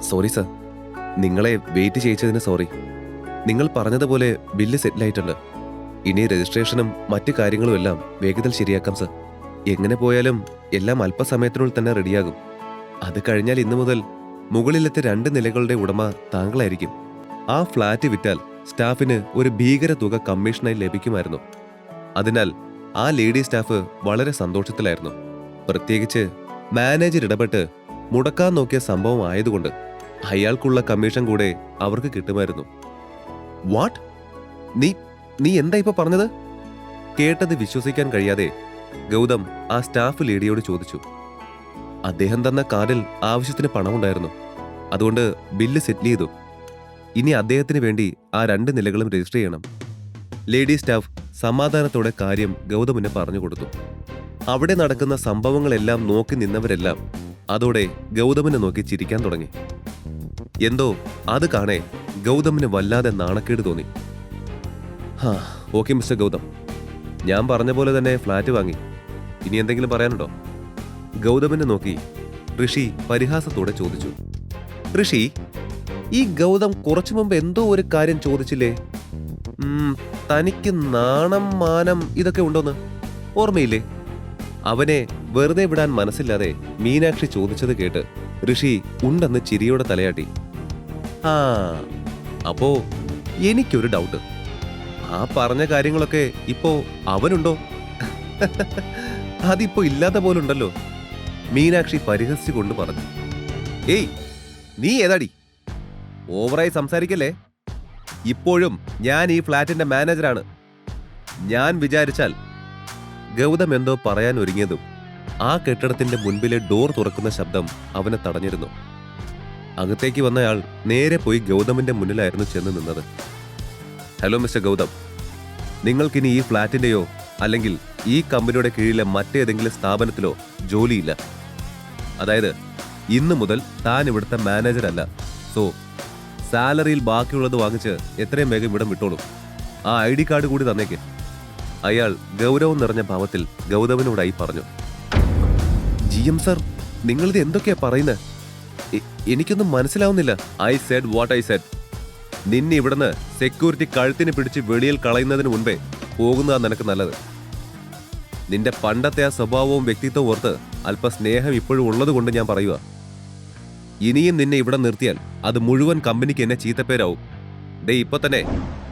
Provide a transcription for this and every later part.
Sorry sir. നിങ്ങളെ wait ചെയ്യിച്ചതിന് sorry. നിങ്ങൾ പറഞ്ഞതുപോലെ ബില്ല് സെറ്റിലായിട്ടുണ്ട് ഇനി രജിസ്ട്രേഷനും മറ്റു കാര്യങ്ങളും എല്ലാം വേഗത്തിൽ ശരിയാക്കാം സർ. എങ്ങനെ പോയാലും എല്ലാം അല്പസമയത്തിനുള്ളിൽ തന്നെ റെഡിയാകും. അത് കഴിഞ്ഞാൽ ഇന്നു മുതൽ മുകളിലത്തെ രണ്ട് നിലകളുടെ ഉടമ താങ്കളായിരിക്കും. ആ ഫ്ലാറ്റ് വിറ്റാൽ സ്റ്റാഫിന് ഒരു ഭീകര തുക കമ്മീഷനായി ലഭിക്കുമായിരുന്നു. അതിനാൽ ആ ലേഡി സ്റ്റാഫ് വളരെ സന്തോഷത്തിലായിരുന്നു. പ്രത്യേകിച്ച് മാനേജർ ഇടപെട്ട് മുടക്കാൻ നോക്കിയ സംഭവം ആയതുകൊണ്ട് അയാൾക്കുള്ള കമ്മീഷൻ കൂടെ അവർക്ക് കിട്ടുമായിരുന്നു. വാട്ട് നീ നീ എന്താ ഇപ്പൊ പറഞ്ഞത്? കേട്ടത് വിശ്വസിക്കാൻ കഴിയാതെ ഗൗതം ആ സ്റ്റാഫ് ലേഡിയോട് ചോദിച്ചു. അദ്ദേഹം തന്ന കാർഡിൽ ആവശ്യത്തിന് പണമുണ്ടായിരുന്നു. അതുകൊണ്ട് ബില്ല് സെറ്റിൽ ചെയ്തു. ഇനി അദ്ദേഹത്തിന് വേണ്ടി ആ രണ്ട് നിലകളും രജിസ്റ്റർ ചെയ്യണം. ലേഡി സ്റ്റാഫ് സമാധാനത്തോടെ കാര്യം ഗൗതമിന് പറഞ്ഞു കൊടുത്തു. അവിടെ നടക്കുന്ന സംഭവങ്ങളെല്ലാം നോക്കി നിന്നവരെല്ലാം അതോടെ ഗൗതമനെ നോക്കി ചിരിക്കാൻ തുടങ്ങി. എന്തോ അത് കാണേ ഗൗതമിന് വല്ലാതെ നാണക്കേട് തോന്നി. ഹാ ഓക്കെ മിസ്റ്റർ ഗൗതം. ഞാൻ പറഞ്ഞ പോലെ തന്നെ ഫ്ലാറ്റ് വാങ്ങി. ഇനി എന്തെങ്കിലും പറയാനുണ്ടോ? ഗൗതമിനെ നോക്കി ഋഷി പരിഹാസത്തോടെ ചോദിച്ചു. ഋഷി ഈ ഗൗതം കുറച്ചു മുമ്പ് എന്തോ ഒരു കാര്യം ചോദിച്ചില്ലേ? തനിക്ക് നാണം മാനം ഇതൊക്കെ ഉണ്ടോന്ന്? ഓർമ്മയില്ലേ? അവനെ വെറുതെ വിടാൻ മനസ്സില്ലാതെ മീനാക്ഷി ചോദിച്ചത് കേട്ട് ഋഷി ഉണ്ടെന്ന് ചിരിയോടെ തലയാട്ടി. ആ അപ്പോ എനിക്കൊരു ഡൗട്ട് ആ പറഞ്ഞ കാര്യങ്ങളൊക്കെ ഇപ്പോ അവനുണ്ടോ? അതിപ്പോ ഇല്ലാത്ത പോലുണ്ടല്ലോ. മീനാക്ഷി പരിഹസിച്ചുകൊണ്ട് പറഞ്ഞു. ഏയ് നീ ഏതാടി? ഓവറായി സംസാരിക്കല്ലേ? ഇപ്പോഴും ഞാൻ ഈ ഫ്ലാറ്റിന്റെ മാനേജറാണ്. ഞാൻ വിചാരിച്ചാൽ ഗൗതം എന്തോ പറയാൻ ഒരുങ്ങിയതും ആ കെട്ടിടത്തിന്റെ മുൻപിലെ ഡോർ തുറക്കുന്ന ശബ്ദം അവനെ തടഞ്ഞിരുന്നു. അകത്തേക്ക് വന്നയാൾ നേരെ പോയി ഗൗതമിന്റെ മുന്നിലായിരുന്നു ചെന്ന് നിന്നത്. Hello mister Gautam. നിങ്ങൾക്കിനി ഈ ഫ്ലാറ്റിന്റെയോ അല്ലെങ്കിൽ ഈ കമ്പനിയുടെ കീഴിലെ മറ്റേതെങ്കിലും സ്ഥാപനത്തിലോ ജോലിയില്ല. അതായത് ഇന്നു മുതൽ താൻ ഇവിടുത്തെ മാനേജർ അല്ല. സോ സാലറിയിൽ ബാക്കിയുള്ളത് വാങ്ങിച്ച് എത്രയും വേഗം ഇവിടം വിട്ടോളൂ. ആ ഐ ഡി കാർഡ് കൂടി തന്നേക്ക്. അയാൾ ഗൗരവം നിറഞ്ഞ ഭാവത്തിൽ ഗൗതമനോടായി പറഞ്ഞു ജി എം സർ നിങ്ങളിത് എന്തൊക്കെയാ പറയുന്നത് എനിക്കൊന്നും മനസ്സിലാവുന്നില്ല. I said what I said. നിന്നെ ഇവിടുന്ന് സെക്യൂരിറ്റി കഴുത്തിന് പിടിച്ച് വെളിയിൽ കളയുന്നതിന് മുൻപേ പോകുന്നതാ നിനക്ക് നല്ലത്. നിന്റെ പണ്ടത്തെ ആ സ്വഭാവവും വ്യക്തിത്വവും ഓർത്ത് അല്പ സ്നേഹം ഇപ്പോഴും ഉള്ളത് കൊണ്ട് ഞാൻ പറയുക ഇനിയും നിന്നെ ഇവിടെ നിർത്തിയാൽ അത് മുഴുവൻ കമ്പനിക്ക് എന്നെ ചീത്തപ്പേരാവും. ദേ ഇപ്പൊ തന്നെ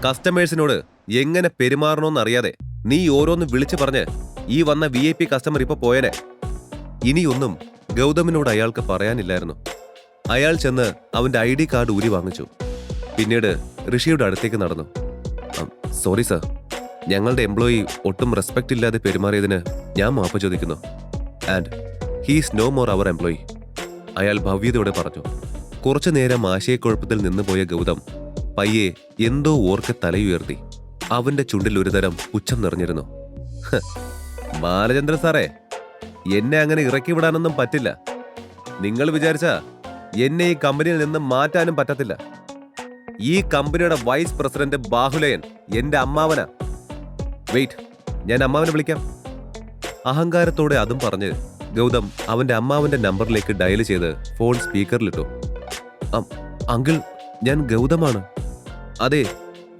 കസ്റ്റമേഴ്സിനോട് എങ്ങനെ പെരുമാറണമെന്ന് അറിയാതെ നീ ഓരോന്ന് വിളിച്ചു പറഞ്ഞ് ഈ വന്ന വി ഐ പി കസ്റ്റമർ ഇപ്പൊ പോയനെ. ഇനിയൊന്നും ഗൗതമിനോട് അയാൾക്ക് പറയാനില്ലായിരുന്നു. അയാൾ ചെന്ന് അവന്റെ ഐ ഡി കാർഡ് ഊരി വാങ്ങിച്ചു. പിന്നീട് ഋഷിയുടെ അടുത്തേക്ക് നടന്നു. സോറി സർ ഞങ്ങളുടെ എംപ്ലോയി ഒട്ടും റെസ്പെക്ട് ഇല്ലാതെ പെരുമാറിയതിന് ഞാൻ മാപ്പ് ചോദിക്കുന്നു. And he's no more our employee അയാൾ ഭവ്യതയോടെ പറഞ്ഞു. കുറച്ചു നേരം ആശയക്കുഴപ്പത്തിൽ നിന്നുപോയ ഗൗതം പയ്യെ എന്തോ ഓർക്ക് തലയുയർത്തി. അവന്റെ ചുണ്ടിൽ ഒരുതരം ഉച്ചം നിറഞ്ഞിരുന്നു. "ഹ്, ബാലചന്ദ്രൻ സാറേ എന്നെ അങ്ങനെ ഇറക്കി വിടാനൊന്നും പറ്റില്ല. നിങ്ങൾ വിചാരിച്ച എന്നെ ഈ കമ്പനിയിൽ നിന്ന് മാറ്റാനും പറ്റത്തില്ല. ഈ കമ്പനിയുടെ വൈസ് പ്രസിഡന്റ് ബാഹുലയൻ എന്റെ അമ്മാവന. വെയിറ്റ് ഞാൻ അമ്മാവനെ വിളിക്കാം. അഹങ്കാരത്തോടെ അതും പറഞ്ഞ് ഗൗതം അവന്റെ അമ്മാവന്റെ നമ്പറിലേക്ക് ഡയൽ ചെയ്ത് ഫോൺ സ്പീക്കറിലിട്ടു. അങ്കിൾ ഞാൻ ഗൗതമാണ്. അതെ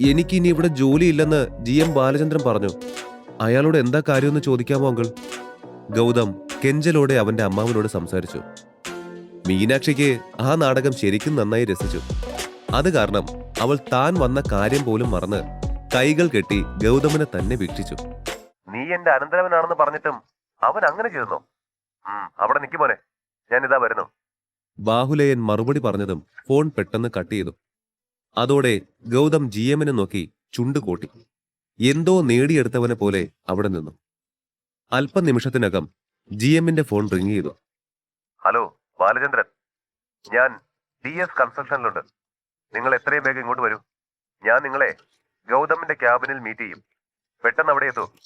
എനിക്ക് ഇനി ഇവിടെ ജോലിയില്ലെന്ന് ജി എം ബാലചന്ദ്രൻ പറഞ്ഞു. അയാളോട് എന്താ കാര്യമെന്ന് ചോദിക്കാമോ അങ്കിൾ? ഗൗതം കെഞ്ചലോടെ അവന്റെ അമ്മാവനോട് സംസാരിച്ചു. മീനാക്ഷിക്ക് ആ നാടകം ശരിക്കും നന്നായി രസിച്ചു. അത് കാരണം അവൾ താൻ വന്ന കാര്യം പോലും മറന്ന് കൈകൾ കെട്ടി ഗൗതമനെ തന്നെ വീക്ഷിച്ചു. നീ എന്റെ അനന്തരവനാണെന്ന് പറഞ്ഞിട്ടും അവൻ അങ്ങനെ ചെയ്തു അവിടെ നിൽക്കുമോനെ ഞാൻ ഇതാ വരുന്നു. ബാഹുലയൻ മറുപടി പറഞ്ഞതും ഫോൺ പെട്ടെന്ന് കട്ട് ചെയ്തു. അതോടെ ഗൗതം ജി എമ്മിനെ നോക്കി ചുണ്ടുകൂട്ടി എന്തോ നേടിയെടുത്തവനെ പോലെ അവിടെ നിന്നു. അല്പനിമിഷത്തിനകം ജി എമ്മിന്റെ ഫോൺ റിങ് ചെയ്തു. ഹലോ ബാലചന്ദ്രൻ. ഞാൻ ഡി എസ് കൺസ്ട്രക്ഷനിലുണ്ട് നിങ്ങൾ എത്രയും വേഗം ഇങ്ങോട്ട് വരൂ. ഞാൻ നിങ്ങളെ ഗൗതമിന്റെ ക്യാബിനിൽ മീറ്റ് ചെയ്യും. പെട്ടെന്ന് അവിടെ എത്തൂ.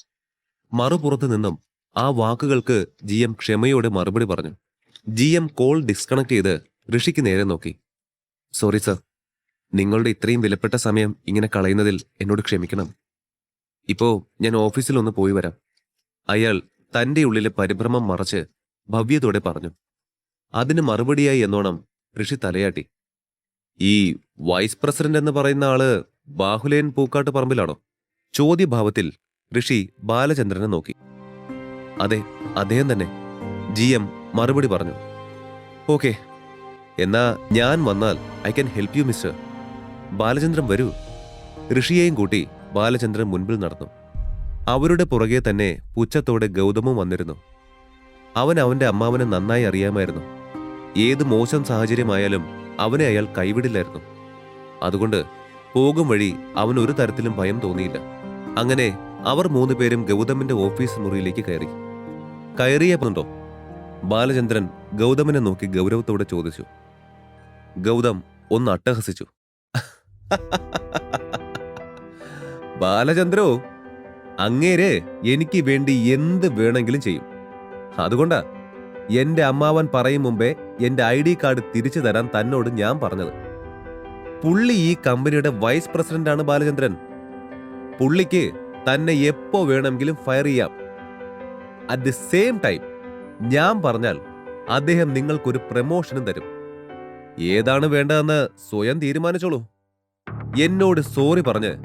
മറുപുറത്ത് നിന്നും ആ വാക്കുകൾക്ക് ജി എം ക്ഷമയോടെ മറുപടി പറഞ്ഞു. ജി എം കോൾ ഡിസ്കണക്ട് ചെയ്ത് ഋഷിക്ക് നേരെ നോക്കി. സോറി സർ നിങ്ങളുടെ ഇത്രയും വിലപ്പെട്ട സമയം ഇങ്ങനെ കളയുന്നതിൽ എന്നോട് ക്ഷമിക്കണം. ഇപ്പോ ഞാൻ ഓഫീസിൽ ഒന്ന് പോയി വരാം. അയാൾ തന്റെ ഉള്ളിലെ പരിഭ്രമം മറച്ച് ഭവ്യതോടെ പറഞ്ഞു അതിന് മറുപടിയായി എന്നോണം ഋഷി തലയാട്ടി. ഈ വൈസ് പ്രസിഡന്റ് എന്ന് പറയുന്ന ആൾ ബാഹുലേൻ പൂക്കാട്ട് പറമ്പിലാണോ? ചോദ്യഭാവത്തിൽ ഋഷി ബാലചന്ദ്രനെ നോക്കി. അതെ അദ്ദേഹം തന്നെ ജി എം മറുപടി പറഞ്ഞു. ഓക്കെ എന്നാ ഞാൻ വന്നാൽ I can help you mister. Balachandran വരൂ. ഋഷിയെയും കൂട്ടി ബാലചന്ദ്രൻ മുൻപിൽ നടന്നു. അവരുടെ പുറകെ തന്നെ പുച്ഛത്തോടെ ഗൗതമും വന്നിരുന്നു. അവൻ അവന്റെ അമ്മാവനെ നന്നായി അറിയാമായിരുന്നു. ഏത് മോശം സാഹചര്യമായാലും അവനെ അയാൾ കൈവിടില്ലായിരുന്നു. അതുകൊണ്ട് പോകും വഴി അവൻ ഒരു തരത്തിലും ഭയം തോന്നിയില്ല. അങ്ങനെ അവർ മൂന്നുപേരും ഗൗതമിന്റെ ഓഫീസ് മുറിയിലേക്ക് കയറി. കയറിയപ്പോണ്ടോ ബാലചന്ദ്രൻ ഗൗതമനെ നോക്കി ഗൗരവത്തോടെ ചോദിച്ചു. ഗൗതം ഒന്ന് അട്ടഹസിച്ചു. ബാലചന്ദ്രോ അങ്ങേര് എനിക്ക് വേണ്ടി എന്ത് വേണമെങ്കിലും ചെയ്യും. അതുകൊണ്ടാ എന്റെ അമ്മാവൻ പറയും മുമ്പേ എന്റെ ഐ ഡി കാർഡ് തിരിച്ചു തരാൻ തന്നോട് ഞാൻ പറഞ്ഞത്. പുള്ളി ഈ കമ്പനിയുടെ വൈസ് പ്രസിഡന്റാണ് ബാലചന്ദ്രൻ. പുള്ളിക്ക് തന്നെ എപ്പോ വേണമെങ്കിലും ഫയർ ചെയ്യാം. അറ്റ് ദി സെയിം ടൈം ഞാൻ പറഞ്ഞാൽ അദ്ദേഹം നിങ്ങൾക്കൊരു പ്രമോഷനും തരും. ഏതാണ് വേണ്ടതെന്ന് സ്വയം തീരുമാനിച്ചോളൂ. എന്നോട് സോറി പറഞ്ഞ്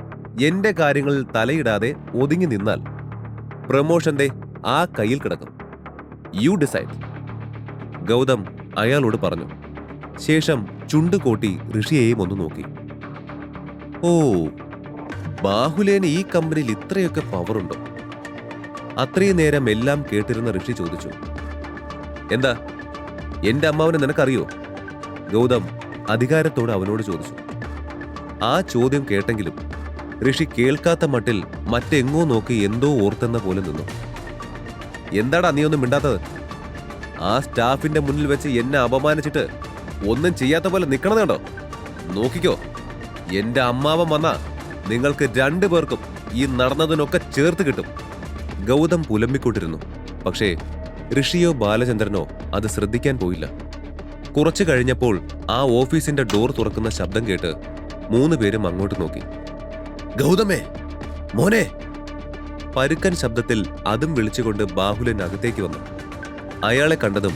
എന്റെ കാര്യങ്ങളിൽ തലയിടാതെ ഒതുങ്ങി നിന്നാൽ പ്രമോഷന്റെ ആ കയ്യിൽ കിടക്കും. യു ഡിസൈഡ് ഗൗതം അയാളോട് പറഞ്ഞു. ശേഷം ചുണ്ടുകൂട്ടി ഋഷിയെയും ഒന്ന് നോക്കി. ഓ ബാഹുലേന് ഈ കമ്പനിയിൽ ഇത്രയൊക്കെ പവറുണ്ടോ അത്രയും നേരം എല്ലാം കേട്ടിരുന്ന ഋഷി ചോദിച്ചു. എന്താ? എന്റെ അമ്മാവനെ നിനക്കറിയോ? ഗൗതം അധികാരത്തോട് അവനോട് ചോദിച്ചു. ആ ചോദ്യം കേട്ടെങ്കിലും ഋഷി കേൾക്കാത്ത മട്ടിൽ മറ്റെങ്ങോ നോക്കി എന്തോ ഓർത്തെന്ന പോലെ നിന്നു. എന്താടാ നീ ഒന്നും മിണ്ടാത്തത്? ആ സ്റ്റാഫിന്റെ മുന്നിൽ വെച്ച് എന്നെ അപമാനിച്ചിട്ട് ഒന്നും ചെയ്യാത്ത പോലെ നിക്കണത് കണ്ടോ? നോക്കിക്കോ. എന്റെ അമ്മാവൻ വന്നാ നിങ്ങൾക്ക് രണ്ടു പേർക്കും ഈ നടന്നതിനൊക്കെ ചേർത്ത് കിട്ടും. ഗൗതം പുലമ്പിക്കൊണ്ടിരുന്നു. പക്ഷേ ഋഷിയോ ബാലചന്ദ്രനോ അത് ശ്രദ്ധിക്കാൻ പോയില്ല. കുറച്ചു കഴിഞ്ഞപ്പോൾ ആ ഓഫീസിന്റെ ഡോർ തുറക്കുന്ന ശബ്ദം കേട്ട് മൂന്ന് പേരും അങ്ങോട്ട് നോക്കി. ഗൗതമേ മോനെ. പരുക്കൻ ശബ്ദത്തിൽ അതും വിളിച്ചുകൊണ്ട് ബാഹുലൻ അകത്തേക്ക് വന്നു. അയാളെ കണ്ടതും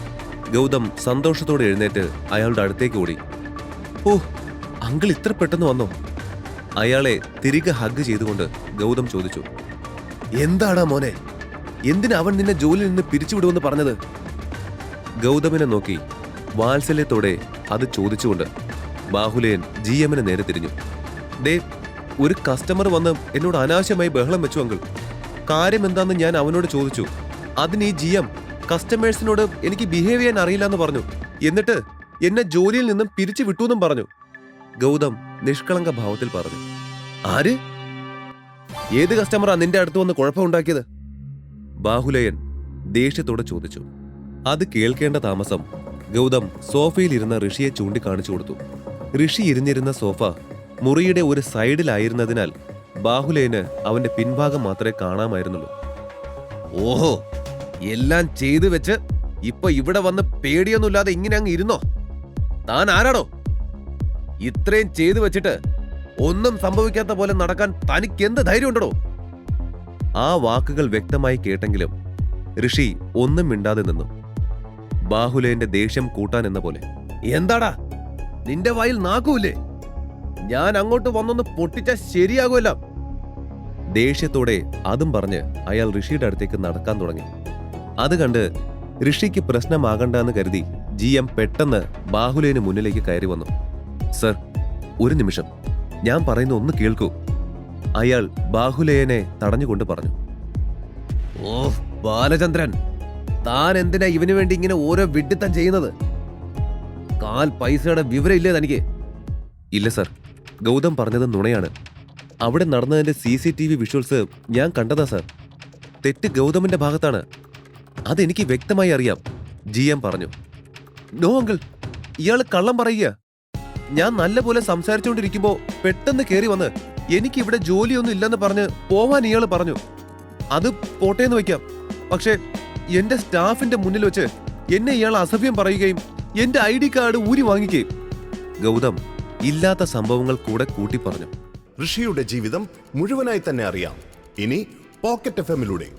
ഗൗതം സന്തോഷത്തോടെ എഴുന്നേറ്റ് അയാളുടെ അടുത്തേക്ക് ഓടി. ഓ അങ്കിൾ ഇത്ര പെട്ടെന്ന് വന്നോ? അയാളെ തിരികെ ഹഗ് ചെയ്തുകൊണ്ട് ഗൗതം ചോദിച്ചു. എന്താടാ മോനെ എന്തിനാ അവൻ നിന്നെ ജോലിയിൽ നിന്ന് പിരിച്ചുവിടുമെന്ന് പറഞ്ഞത്? ഗൗതമിനെ നോക്കി വാത്സല്യത്തോടെ അത് ചോദിച്ചുകൊണ്ട് ബാഹുലയൻ ജി എമ്മിന് നേരെ തിരിഞ്ഞു. ദേ ഒരു കസ്റ്റമർ വന്ന് എന്നോട് അനാവശ്യമായി ബഹളം വെച്ചു അങ്കിൾ. കാര്യം എന്താന്ന് ഞാൻ അവനോട് ചോദിച്ചു. അതിന് ഈ ജി എം കസ്റ്റമേഴ്സിനോട് എനിക്ക് ബിഹേവ് ചെയ്യാൻ അറിയില്ല എന്ന് പറഞ്ഞു. എന്നിട്ട് എന്നെ ജോലിയിൽ നിന്നും പിരിച്ചു വിട്ടു എന്നും പറഞ്ഞു. ഗൗതം നിഷ്കളങ്ക ഭാവത്തിൽ പറഞ്ഞു. ആര്? ഏത് കസ്റ്റമറാ നിന്റെ അടുത്ത് വന്ന് കുഴപ്പമുണ്ടാക്കിയത് ബാഹുലയൻ ദേഷ്യത്തോടെ ചോദിച്ചു. അത് കേൾക്കേണ്ട താമസം ഗൗതം സോഫയിലിരുന്ന ഋഷിയെ ചൂണ്ടിക്കാണിച്ചു കൊടുത്തു. ഋഷി ഇരുന്നിരുന്ന സോഫ മുറിയുടെ ഒരു സൈഡിലായിരുന്നതിനാൽ ബാഹുലേന് അവന്റെ പിൻഭാഗം മാത്രമേ കാണാമായിരുന്നുള്ളൂ. ഓഹോ എല്ലാം ചെയ്തു വെച്ച് ഇപ്പൊ ഇവിടെ വന്ന് പേടിയൊന്നുമില്ലാതെ ഇങ്ങനെ അങ്ങ് ഇരുന്നോ? താൻ ആരാടോ ഇത്രയും ചെയ്തു വെച്ചിട്ട് ഒന്നും സംഭവിക്കാത്ത പോലെ നടക്കാൻ തനിക്ക് എന്ത് ധൈര്യം ഉണ്ടോ ആ വാക്കുകൾ വ്യക്തമായി കേട്ടെങ്കിലും ഋഷി ഒന്നും മിണ്ടാതെ നിന്നു. ബാഹുലേന്റെ ദേഷ്യം കൂട്ടാൻ എന്ന പോലെ. എന്താടാ? നിന്റെ വായിൽ നാക്കൂലേ ഞാൻ അങ്ങോട്ട് വന്നൊന്ന് പൊട്ടിച്ച ശരിയാകുമല്ല ദേഷ്യത്തോടെ അതും പറഞ്ഞ് അയാൾ ഋഷിയുടെ അടുത്തേക്ക് നടക്കാൻ തുടങ്ങി. അത് കണ്ട് ഋഷിക്ക് പ്രശ്നമാകണ്ടെന്ന് കരുതി ജി എം പെട്ടെന്ന് ബാഹുലേന് മുന്നിലേക്ക് കയറി വന്നു. സർ ഒരു നിമിഷം. ഞാൻ പറയുന്ന ഒന്ന് കേൾക്കൂ. അയാൾ ബാഹുലേയനെ തടഞ്ഞുകൊണ്ട് പറഞ്ഞു. ഓ ബാലചന്ദ്രൻ. താൻ എന്തിനാ ഇവന് വേണ്ടി ഇങ്ങനെ ഓരോ വിഡിത്തം ചെയ്യുന്നത്? കാൽ പൈസയുടെ വിവരം ഇല്ലേ തനിക്ക്? ഇല്ല സർ. ഗൗതം പറഞ്ഞത് നുണയാണ്. അവിടെ നടന്നതിന്റെ C C T V visuals ഞാൻ കണ്ടതാ സർ. തെറ്റ് ഗൗതമിന്റെ ഭാഗത്താണ്. അതെനിക്ക് വ്യക്തമായി അറിയാം ജി എം പറഞ്ഞു. No uncle. ഇയാൾ കള്ളം പറയുക. ഞാൻ നല്ലപോലെ സംസാരിച്ചുകൊണ്ടിരിക്കുമ്പോൾ പെട്ടെന്ന് കയറി വന്ന് എനിക്ക് ഇവിടെ ജോലിയൊന്നും ഇല്ലെന്ന് പറഞ്ഞ് പോവാൻ ഇയാൾ പറഞ്ഞു. അത് പോട്ടേന്ന് വെക്കാം പക്ഷേ എന്റെ സ്റ്റാഫിന്റെ മുന്നിൽ വെച്ച് എന്നെ ഇയാൾ അസഭ്യം പറയുകയും എന്റെ ഐ ഡി കാർഡ് ഊരി വാങ്ങിക്കേ. ഗൗതം ഇല്ലാത്ത സംഭവങ്ങൾ കൂടെ കൂട്ടി പറഞ്ഞു. ഋഷിയുടെ ജീവിതം മുഴുവനായി തന്നെ അറിയാം. ഇനി പോക്കറ്റ് എഫ് എമ്മിലൂടെ.